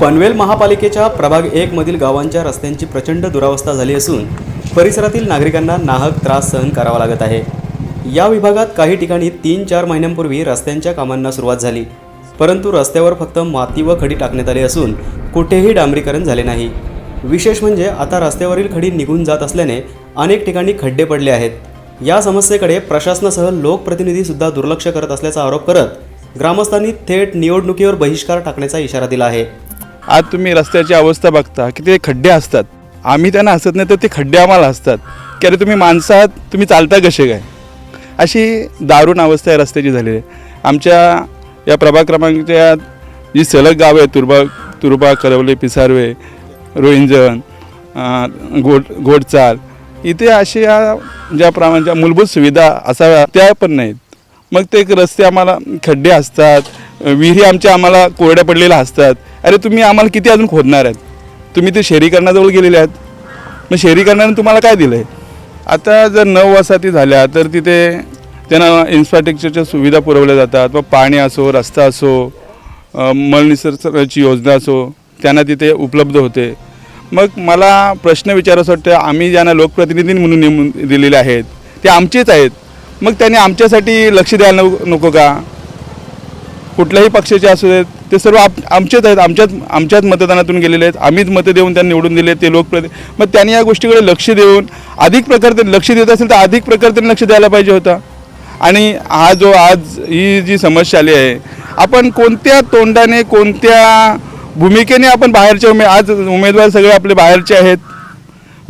पनवेल महापालिकेच्या प्रभाग एक मधील गावांच्या रस्त्यांची प्रचंड दुरावस्था झाली असून परिसरातील नागरिकांना नाहक त्रास सहन करावा लागत आहे. या विभागात काही ठिकाणी तीन चार महिन्यांपूर्वी रस्त्यांच्या कामांना सुरुवात झाली. परंतु रस्त्यावर फक्त माती व खडी टाकण्यात आली असून कुठेही डांबरीकरण झाले नाही. विशेष म्हणजे आता रस्त्यावरील खडी निघून जात असल्याने अनेक ठिकाणी खड्डे पडले आहेत. या समस्येकडे प्रशासनासह लोकप्रतिनिधीसुद्धा दुर्लक्ष करत असल्याचा आरोप करत ग्रामस्थांनी थेट निवडणुकीवर बहिष्कार टाकण्याचा इशारा दिला आहे. आज तुम्ही रस्त्याची अवस्था बघता की ते खड्डे असतात. आम्ही त्यांना हसत नाही तर ते खड्डे आम्हाला असतात की अरे तुम्ही माणसं आहात तुम्ही चालता कसे काय? अशी दारुण अवस्था आहे रस्त्याची झालेली आहे. आमच्या या प्रभाग क्रमांकाच्या जी सलग गावं आहेत तुरबा तुरबा करवले पिसारवे रोहिंजन गोड गोडचाल इथे अशा ज्या प्रमाणच्या मूलभूत सुविधा असाव्या त्या पण नाहीत. मग ते रस्ते आम्हाला खड्डे असतात विहिरी आमच्या आम्हाला कोरड्या पडलेल्या असतात. अरे तुम्ही आम्हाला किती अजून खोदणार आहेत? तुम्ही ते शहरीकरणाजवळ गेलेले आहेत. मग शहरीकरणाने तुम्हाला काय दिलं आहे आता जर नऊ वसाहती झाल्या तर तिथे त्यांना इन्फ्रास्ट्रक्चरच्या सुविधा पुरवल्या जातात. मग पाणी असो रस्ता असो मलनिसर्गाची योजना असो त्यांना तिथे उपलब्ध होते. मग मला प्रश्न विचारायचं वाटतं आम्ही ज्यांना लोकप्रतिनिधी म्हणून नेमून दिलेले आहेत ते आमचेच आहेत. मग त्यांनी आमच्यासाठी लक्ष द्यायला नको नको का? कुठल्याही पक्षाचे असू देत ते सर्व आप आमचेच आहेत. आमच्याच आमच्याच मतदानातून गेलेले आहेत. आम्हीच मतं देऊन त्यांना निवडून दिले ते लोकप्रति मग त्यांनी या गोष्टीकडे लक्ष देऊन अधिक प्रकारे लक्ष देत असेल तर अधिक प्रकारे लक्ष द्यायला पाहिजे होता. आणि हा जो आज ही जी समस्या आली आहे आपण कोणत्या तोंडाने कोणत्या भूमिकेने आपण बाहेरचे उमे आज उमेदवार सगळे आपले बाहेरचे आहेत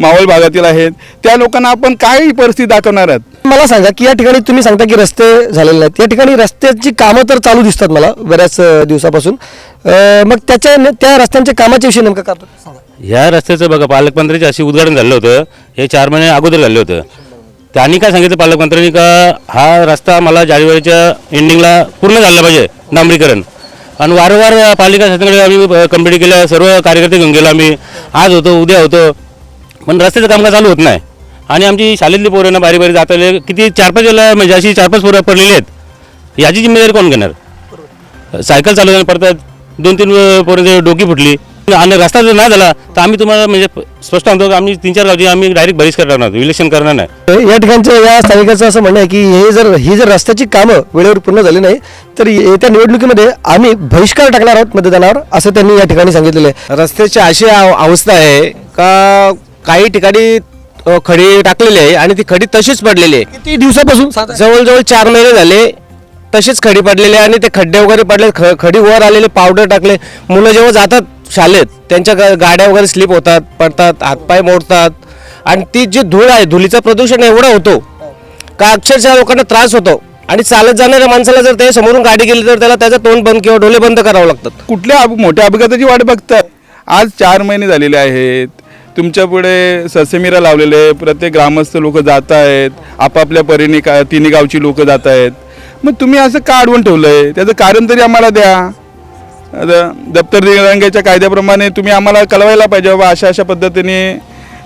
मावळ भागातील आहेत. त्या लोकांना आपण काय परिस्थिती दाखवणार आहात? मला सांगा की या ठिकाणी तुम्ही सांगता की रस्ते झालेले नाहीत. या ठिकाणी रस्त्याची कामं तर चालू दिसतात मला बऱ्याच दिवसापासून. अ, मग त्याच्या त्या रस्त्यांच्या कामाच्या विषयी नेमकं काय सांगा. ह्या रस्त्याचं बघा पालकमंत्र्यांचे अशी उद्घाटन झालं होतं. हे चार महिने अगोदर झालं होतं. त्यांनी काय सांगितलं? पालकमंत्र्यांनी का हा रस्ता मला जानेवारीच्या एंडिंगला पूर्ण झाला पाहिजे डांबरीकरण. आणि वारंवार पालिका शासनाकडे आम्ही कंप्लीट केल्या सर्व कार्यकर्ते घेऊन गेलो आम्ही. आज होतो उद्या होतो. पण रस्त्याचं कामकाज चालू होत नाही. आणि आमची शाळेतली पोरं ना बारी बारी जाताले. किती चार पाच वेळेला म्हणजे अशी चार पाच पोरं पडलेली आहेत. याची जिम्मेदारी कोण घेणार? सायकल चालवताना पडतात. दोन तीन अ, पोरांची डोकी फुटली. आणि रस्ता जर नाही झाला तर आम्ही तुम्हाला म्हणजे स्पष्ट सांगतो की आम्ही तीन चार गावची आम्ही डायरेक्ट बहिष्कार करणार इलेक्शन करणार नाही. या ठिकाणच्या या स्थानिकाचं असं म्हणणं आहे की हे जर ही जर रस्त्याची कामं वेळेवर पूर्ण झाली नाही तर येत्या निवडणुकीमध्ये आम्ही बहिष्कार टाकणार आहोत मतदानावर असं त्यांनी या ठिकाणी सांगितलेलं आहे. रस्त्याची अशी अव- अवस्था आहे का काही ठिकाणी अ, खडी टाकलेली आहे आणि ती खडी तशीच पडलेली आहे. किती दिवसापासून? साधारण? जवळजवळ चार महिने झाले तशीच खडी पडलेली आहे आणि ते खड्डे वगैरे पडले ख खडी वर आलेले पावडर टाकले. मुलं जेव्हा जातात शाळेत त्यांच्या गा- गाड्या वगैरे स्लिप होतात पडतात हातपाय मोडतात. आणि ती जी धूळ आहे धुलीचं प्रदूषण एवढं होतो का अक्षरशः लोकांना त्रास होतो. आणि चालत जाणाऱ्या माणसाला जर ते समोरून गाडी गेली तर त्याला त्याचं तोंड बंद किंवा डोले बंद करावं लागतात. कुठल्या अप मोठ्या अपघाताची वाट बघताय? आज चार महिने झालेले आहेत. तुमच्यापुढे ससेमिरा लावलेले प्रत्येक ग्रामस्थ लोक जात आहेत आपापल्या परीने का तिन्ही गावची लोक जात आहेत. मग तुम्ही असं का अडवून ठेवलंय? त्याचं कारण तरी आम्हाला द्या. दप्तर दिरंगाच्या कायद्याप्रमाणे तुम्ही आम्हाला कळवायला पाहिजे बाबा अशा अशा पद्धतीने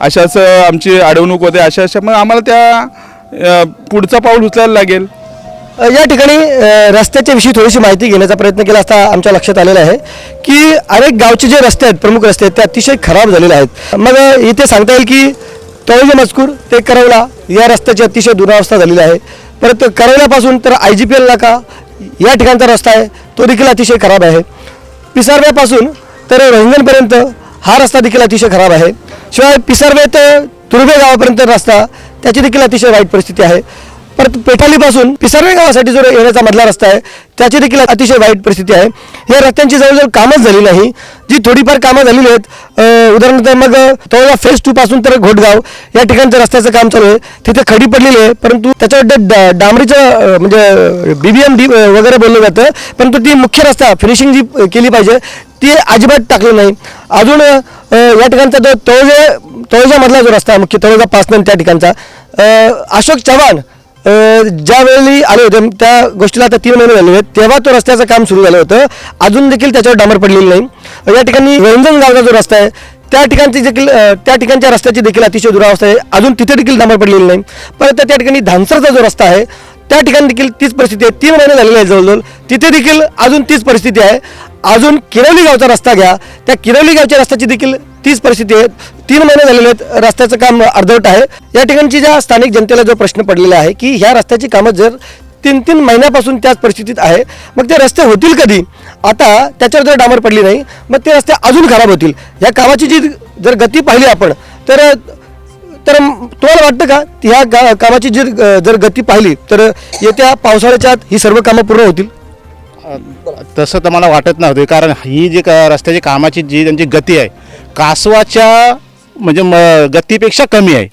अशा असं आमची अडवणूक होते अशा अशा. मग आम्हाला त्या पुढचा पाऊल उचलायला लागेल. या ठिकाणी रस्त्याच्या विषयी थोडीशी माहिती घेण्याचा प्रयत्न केला असता आमच्या लक्षात आलेला आहे की अनेक गावचे जे रस्ते आहेत प्रमुख रस्ते आहेत ते अतिशय खराब झालेले आहेत. मग इथे सांगता येईल की तळोजे मजकूर ते करवला या रस्त्याची अतिशय दुरावस्था झालेली आहे. परत करवल्यापासून तर आय जी पी एल नाका या ठिकाणचा रस्ता आहे तो देखील अतिशय खराब आहे. पिसारव्यापासून तर रंजनपर्यंत हा रस्ता देखील अतिशय खराब आहे. शिवाय पिसारवे ते तुर्भे गावापर्यंत रस्ता त्याची देखील अतिशय वाईट परिस्थिती आहे. परत पेठालीपासून पिसारवे गावासाठी जो येण्याचा मधला रस्ता आहे त्याची देखील अतिशय वाईट परिस्थिती आहे. या रस्त्यांची जवळजवळ कामच झाली नाही. जी थोडीफार कामं झालेली आहेत उदाहरणार्थ मग तळोजा फेज टू पासून तर घोटगाव या ठिकाणचं रस्त्याचं काम चालू आहे. तिथे खडी पडलेली आहे परंतु त्याच्यावर डा- डांबरीचं म्हणजे बीबीएम डी वगैरे बोललं जातं. परंतु ती मुख्य रस्ता फिनिशिंग जी केली पाहिजे ती अजिबात टाकली नाही. अजून या ठिकाणचा जो तळोजे तळोजामधला जो रस्ता आहे मुख्य तळोजा पासनं त्या ठिकाणचा अशोक चव्हाण ज्यावेळी आले होते त्या गोष्टीला आता तीन महिने झाले आहेत तेव्हा तो रस्त्याचं काम सुरू झालं होतं. अजून देखील त्याच्यावर डांबर पडलेली नाही. या ठिकाणी रंजन गावचा जो रस्ता आहे त्या ठिकाणची देखील त्या ठिकाणच्या रस्त्याची देखील अतिशय दुरावस्था आहे. अजून तिथे देखील डांबर पडलेली नाही. परत त्या ठिकाणी धानसरचा जो रस्ता आहे त्या ठिकाणी देखील तीच परिस्थिती आहे. तीन महिने झालेले आहे जवळजवळ. तिथे देखील अजून तीच परिस्थिती आहे. अजून किरवली गावचा रस्ता घ्या. त्या किरवली गावच्या रस्त्याची देखील तीच परिस्थिती आहे तीन महिने झालेले आहेत. रस्त्याचं काम अर्धवट आहे. या ठिकाणची ज्या स्थानिक जनतेला जो प्रश्न पडलेला आहे की ह्या रस्त्याची कामं जर तीन तीन महिन्यापासून त्याच परिस्थितीत आहे मग ते रस्ते होतील कधी? आता त्याच्यावर जर डांबर पडली नाही मग ते रस्ते अजून खराब होतील. या कामाची जी जर गती पाहिली आपण तर तर तुम्हाला वाटतं का ह्या गा- कामाची जी जर गती पाहिली तर येत्या पावसाळ्याच्या आत ही सर्व कामं पूर्ण होतील? तसं तर मला वाटत नव्हते कारण ही जी का रस्त्याची कामाची जी त्यांची गती आहे कासवाच्या म्हणजे म गतीपेक्षा कमी आहे.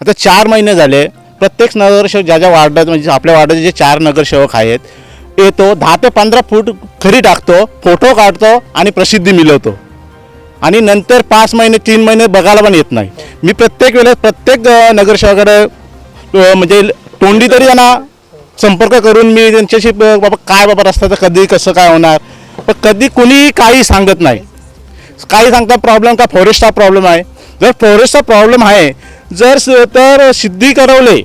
आता चार महिने झाले प्रत्येक नगरसेवक ज्या ज्या वार्डात म्हणजे आपल्या वार्डाचे जे चार नगरसेवक आहेत येतो दहा ते पंधरा फूट खरी टाकतो फोटो काढतो आणि प्रसिद्धी मिळवतो. आणि नंतर पाच महिने तीन महिने बघायला पण येत नाही. मी प्रत्येक वेळेस प्रत्येक अ, नगरसेवकाकडे म्हणजे तोंडी तरी त्यांना संपर्क करून मी त्यांच्याशी बाबा काय बाबा रस्त्याचं कधी कसं काय होणार? पण कधी कुणीही काही सांगत नाही. काही सांगता प्रॉब्लेम का? फॉरेस्टचा प्रॉब्लेम आहे. जर फॉरेस्टचा प्रॉब्लेम आहे जर स- तर सिद्धी करवले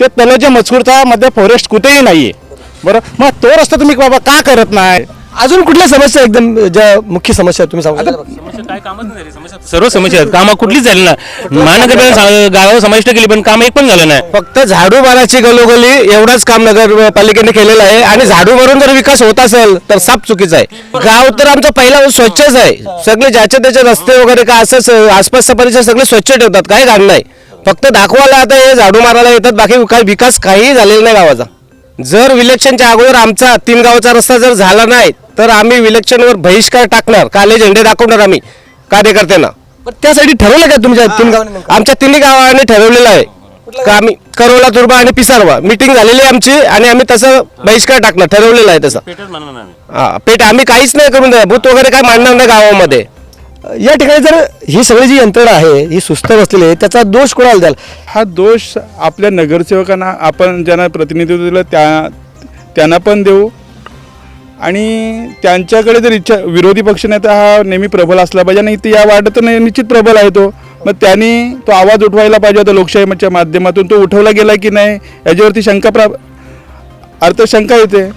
ते तलजे मजकूरचा मध्ये फॉरेस्ट कुठेही नाही आहे बरं? मग तो रस्ता तुम्ही बाबा का करत नाही? अजून कुठल्या समस्या एकदम ज्या मुख्य समस्या आहेत तुम्ही सांगू शकाल? समस्या काय कामच नाही झाली समस्या सर्व समस्या आहेत. कामं कुठलीच झाली ना. महानगरपालिका गावावर समाविष्ट केली पण काम एक पण झालं नाही. फक्त झाडू मारायची गलोगली एवढाच काम नगरपालिकेने केलेलं आहे आणि झाडू मारून जर विकास होत असेल तर साप चुकीचा आहे. गाव तर आमचं पहिला स्वच्छच आहे. सगळे ज्याचे त्याचे रस्ते वगैरे काय असं स- आसपासचा परिसर सगळे स्वच्छ ठेवतात काही घाण नाही. फक्त दाखवायला आता हे झाडू मारायला येतात बाकी काय विकास काही झालेला नाही गावाचा. जर विलेक्शनच्या अगोदर आमचा तीन गावाचा रस्ता जर झाला नाही तर आम्ही विलेक्शनवर बहिष्कार टाकणार काले झेंडे दाखवणार आम्ही कार्यकर्त्यांना. पण त्यासाठी ठरवलं का तुमच्या तीन गावांनी आमच्या तिन्ही गावाने ठरवलेलं आहे का आम्ही करोला तुर्बा आणि पिसारवा. मीटिंग झालेली आहे आमची आणि आम्ही तसं बहिष्कार टाकणार ठरवलेलं आहे तसं. हा पेट आम्ही काहीच नाही करून देणार भूत वगैरे काय मांडणार नाही गावामध्ये. या ठिकाणी जर ही सगळी जी यंत्रणा आहे ही सुस्त बसलेली आहे त्याचा दोष कोणाला द्याल? हा दोष आपल्या नगरसेवकांना आपण ज्यांना प्रतिनिधित्व दिलं त्या त्यांना पण देऊ आणि त्यांच्याकडे जर इच्छा विरोधी पक्षनेता हा नेहमी प्रबल असला पाहिजे आणि ते या वाटत तर निश्चित प्रबल आहे तो. मग त्यांनी तो आवाज उठवायला पाहिजे होता लोकशाहीच्या माध्यमातून. तो उठवला गेला की नाही याच्यावरती शंका प्रा अर्थ शंका येते.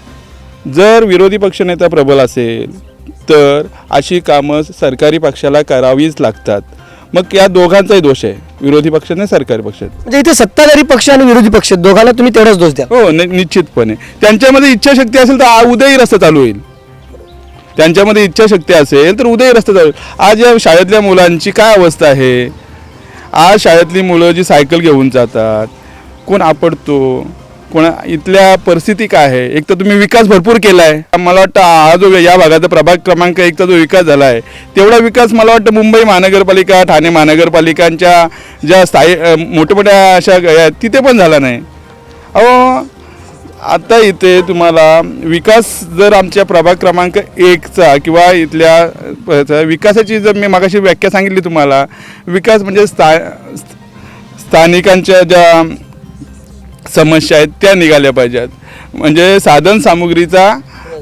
जर विरोधी पक्षनेता प्रबल असेल तर अशी कामं सरकारी पक्षाला करावीच लागतात. मग या दोघांचाही दोष आहे. विरोधी पक्ष आणि सरकारी पक्ष म्हणजे इथे सत्ताधारी पक्ष आणि विरोधी पक्ष दोघांना तुम्ही तेवढाच दोष द्या. हो नि- निश्चितपणे. त्यांच्यामध्ये इच्छाशक्ती असेल तर आ- उद्याही रस्ता चालू होईल. त्यांच्यामध्ये इच्छाशक्ती असेल तर उद्याही रस्ता चालू होईल. आज या शाळेतल्या मुलांची काय अवस्था आहे? आज शाळेतली मुलं जी सायकल घेऊन जातात कोण आपडतो कोणा इथल्या परिस्थिती काय आहे? एक तर तुम्ही विकास भरपूर केला आहे मला वाटतं हा जो या भागाचा प्रभाग क्रमांक एकचा जो विकास झाला आहे तेवढा विकास मला वाटतं मुंबई महानगरपालिका ठाणे महानगरपालिकांच्या ज्या स्थायी मोठ्या अशा तिथे पण झाला नाही. अहो आता इथे तुम्हाला विकास जर आमच्या प्रभाग क्रमांक एकचा किंवा इथल्या विकासाची जर मी मागाशी व्याख्या सांगितली तुम्हाला विकास म्हणजे स्था स्थानिकांच्या ज्या समस्या आहेत त्या निघाल्या पाहिजेत. म्हणजे साधन सामुग्रीचा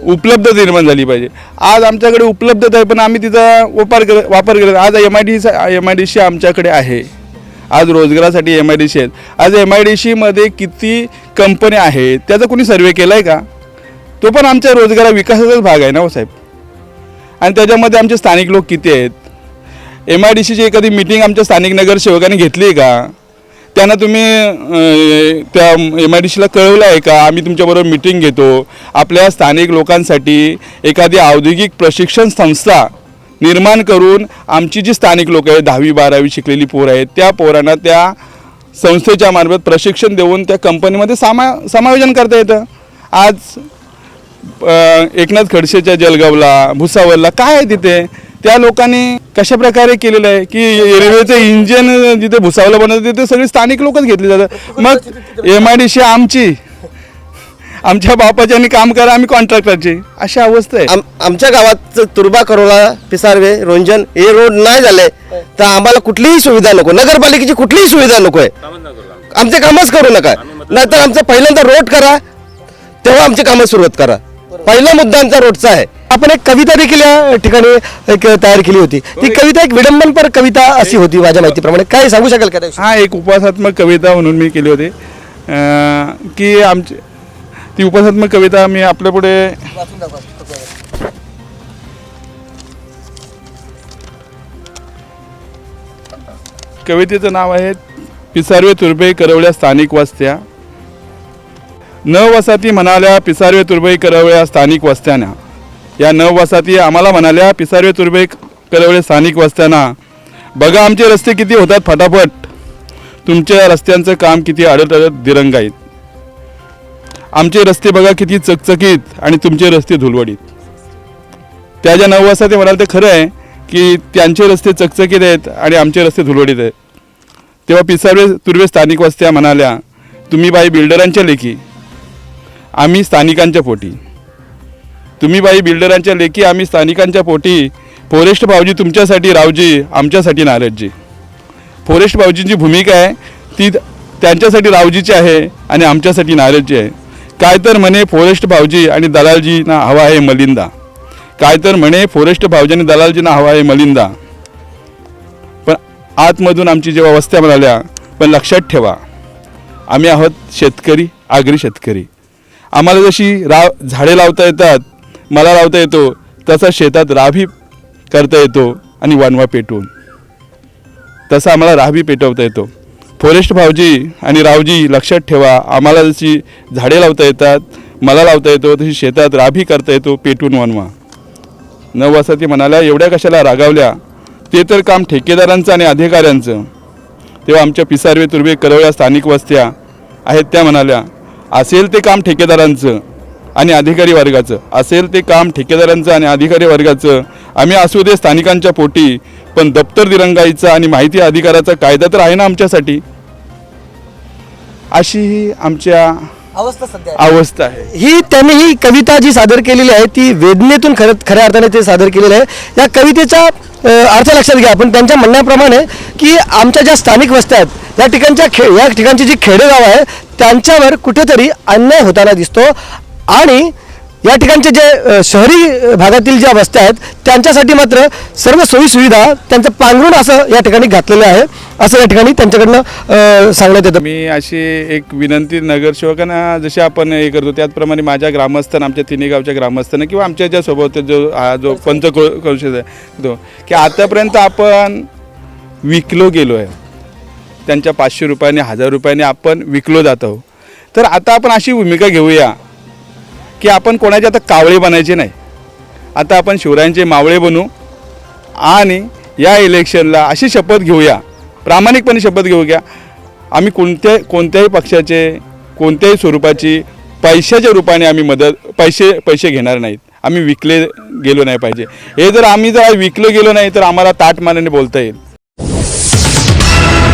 उपलब्ध निर्माण झाली पाहिजे. आज आमच्याकडे उपलब्धता आहे पण आम्ही तिचा वापर कर वापर करत आज M I D M I D C आमच्याकडे आहे. आज रोजगारासाठी एम आय डी सी आहेत. आज एम आय डी सीमध्ये किती कंपन्या आहेत त्याचा कोणी सर्वे केला आहे का? तो पण आमच्या रोजगारा विकासाचाच भाग आहे ना हो साहेब? आणि त्याच्यामध्ये आमचे स्थानिक लोक किती आहेत? एम आय डी सीची एखादी मिटिंग आमच्या स्थानिक नगरसेवकांनी घेतली आहे का? त्यांना तुम्ही त्या एम आय डी सीला कळवलं आहे का? आम्ही तुमच्याबरोबर मिटिंग घेतो. आपल्या स्थानिक लोकांसाठी एखादी औद्योगिक प्रशिक्षण संस्था निर्माण करून आमची जी स्थानिक लोक आहेत दहावी बारावी शिकलेली पोरं आहेत त्या पोरांना त्या संस्थेच्या मार्फत प्रशिक्षण देऊन त्या कंपनीमध्ये सामा समायोजन करता येतं. आज अ, एकनाथ खडसेच्या जलगावला भुसावळला काय आहे तिथे? त्या लोकांनी कशा प्रकारे केलेलं आहे की रेल्वेचं इंजिन जिथे भुसावलं बनवतं तिथे सगळी स्थानिक लोकच घेतले जातात. मग एम आय डी सी आमची आमच्या बापाचे आणि काम करा आम्ही कॉन्ट्रॅक्टरची अशी अवस्था आहे. आम आमच्या गावात तुर्बा करोला पिसारवे रोंजन हे रोड नाही झाले तर आम्हाला कुठलीही सुविधा नको. नगरपालिकेची कुठलीही सुविधा नको आहे. आमचे कामच करू नका. नाहीतर आमचं पहिल्यांदा रोड करा तेव्हा आमची कामं सुरुवात करा. पहिला मुद्दा आमचा रोडचा आहे. आपण एक कविता देखील या ठिकाणी एक तयार केली होती. ती कविता एक विडंबनपर कविता अशी होती माझ्या माहितीप्रमाणे. काय सांगू शकाल का? हा एक उपवासात्मक कविता म्हणून मी केली होती. की आमचे ती उपसात्मक कविता मी आपल्यापुढे कवितेचं नाव आहे पिसारवे तुर्भे करवल्या स्थानिक वस्त्या. न वसाती म्हणाल्या पिसारवे तुर्भे करवल्या स्थानिक वस्त्यांना या न वसाती आम्हाला म्हणाल्या पिसारवे तुर्बे करवले स्थानिक वस्त्यांना. बघा आमचे रस्ते किती होतात फटाफट. तुमच्या रस्त्यांचं काम किती अडत अडत दिरंगाईत आमचे रस्ते बघा किती चकचकीत आणि तुमचे रस्ते धुलवडीत. त्या ज्या नऊ वाजता ते म्हणाल ते खरं आहे की त्यांचे रस्ते चकचकीत आहेत आणि आमचे रस्ते धुलवडीत आहेत. तेव्हा पिसारवे तुर्वे स्थानिक वस्त्या म्हणाल्या तुम्ही बाई बिल्डरांच्या लेखी. आम्ही स्थानिकांच्या पोटी. तुम्ही बाई बिल्डरांच्या लेखी आम्ही स्थानिकांच्या पोटी. फॉरेस्ट भाऊजी तुमच्यासाठी रावजी आमच्यासाठी नारदजी फॉरेस्ट भाऊजींची भूमिका आहे ती त्यांच्यासाठी रावजीची आहे आणि आमच्यासाठी नारदची आहे. काय तर म्हणे फॉरेस्ट भाऊजी आणि दलालजींना हवा आहे मलिंदा. काय तर म्हणे फॉरेस्ट भाऊजी आणि दलालजींना हवा आहे मलिंदा. पण आतमधून आमची जेव्हा वस्त्या म्हणाल्या पण लक्षात ठेवा आम्ही आहोत शेतकरी आगरी शेतकरी. आम्हाला जशी राव झाडे लावता येतात मला लावता येतो. तसा शेतात राभी करता येतो आणि वणवा पेटवून तसा आम्हाला राहबी पेटवता येतो. फॉरेस्ट भाऊजी आणि रावजी लक्षात ठेवा आम्हाला जशी झाडे लावता येतात मला लावता येतो तशी शेतात राभी करता येतो पेटून वनवा. नऊ म्हणाल्या एवढ्या कशाला रागावल्या? ते तर काम ठेकेदारांचं आणि अधिकाऱ्यांचं. तेव्हा आमच्या पिसारवे तुर्वे करवळ्या स्थानिक वस्त्या आहेत त्या म्हणाल्या असेल ते काम ठेकेदारांचं. आणि अधिकारी वर्गाचं. असेल ते काम ठेकेदारांचं आणि अधिकारी वर्गाचं. आम्ही असू दे स्थानिकांच्या पोटी पण दप्तर दिरंगाईचा आणि माहिती अधिकाराचा कायदा तर आहे ना आमच्यासाठी. अशी ही आमच्या अवस्था सध्या अवस्था आहे. ही त्यांनी ही कविता जी सादर केलेली आहे ती वेदनेतून खरं खऱ्या अर्थाने ते सादर केलेलं आहे. या कवितेचा अर्थ लक्षात घ्या पण त्यांच्या म्हणण्याप्रमाणे की आमच्या ज्या स्थानिक वस्त्या आहेत या ठिकाणच्या खे या ठिकाणची जी खेडेगाव आहे त्यांच्यावर कुठेतरी अन्याय होताना दिसतो. आणि या ठिकाणचे जे शहरी भागातील ज्या वस्त्या आहेत त्यांच्यासाठी मात्र सर्व सोयीसुविधा त्यांचं पांघरून असं या ठिकाणी घातलेलं आहे असं या ठिकाणी त्यांच्याकडनं सांगण्यात येतं. मी अशी एक विनंती नगरसेवकांना जशी आपण हे करतो त्याचप्रमाणे माझ्या ग्रामस्थांना आमच्या तिन्ही गावच्या ग्रामस्थांना किंवा आमच्या ज्या सोबत जो हा जो पंच आहे तो की आतापर्यंत आपण विकलो गेलो आहे. त्यांच्या पाचशे रुपयाने हजार रुपयाने आपण विकलो जात आहोत. तर आता आपण अशी भूमिका घेऊया. की आपण कोणाचे आता कावळे बनायचे नाही. आता आपण शिवरायांचे मावळे बनू आणि या इलेक्शनला अशी शपथ घेऊया प्रामाणिकपणे शपथ घेऊ घ्या आम्ही कोणत्या कोणत्याही पक्षाचे कोणत्याही स्वरूपाची पैशाच्या रूपाने आम्ही मदत पैसे पैसे घेणार नाहीत. आम्ही विकले गेलो नाही पाहिजे. हे जर आम्ही जर विकलं गेलो नाही तर आम्हाला ताटमानाने बोलता येईल.